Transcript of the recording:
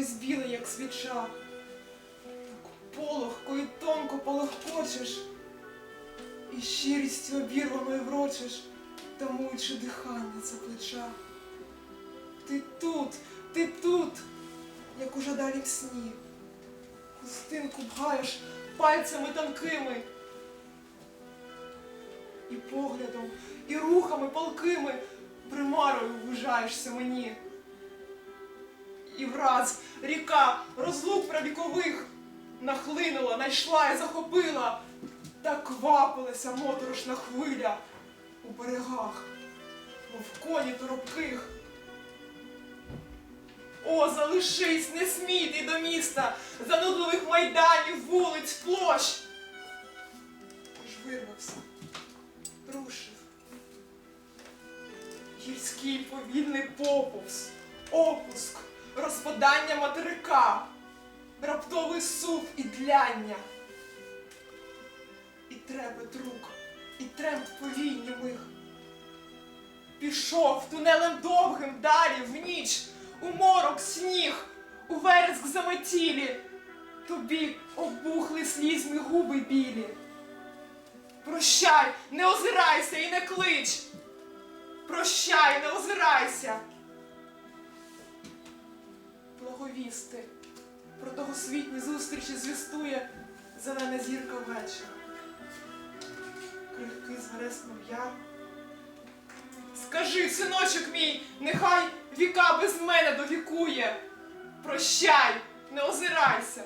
білий, як свіча. Так полохко і тонко полохкочеш, і щирістю обірваною врочиш, тамуючи дихання за плеча. Ти тут, ти тут, як уже далі в сні. Хустинку бгаєш пальцями тонкими. І поглядом, і рухами палкими примарою ввижаєшся мені. І враз ріка розлук правікових нахлинула, найшла і захопила, так квапилася моторошна хвиля у берегах, мов коні торопких. О, залишись, не смій ти до міста, занудливих майданів, вулиць, площ. Аж вирвався, рушив. Гірський повільний поповз, опуск, розпадання материка, раптовий сув і дляння. І трепет рук, і тремт повій німих. Пішов тунелем довгим далі в ніч, у морок сніг, у вереск заметілі, тобі обухли слізьми губи білі. Прощай, не озирайся і не клич. Прощай, не озирайся. Благовісти про тогосвітні зустрічі звістує зелена зірка вечора. Крихкий звереснув яр. Скажи, синочок мій, нехай віка без мене довікує. Прощай, не озирайся.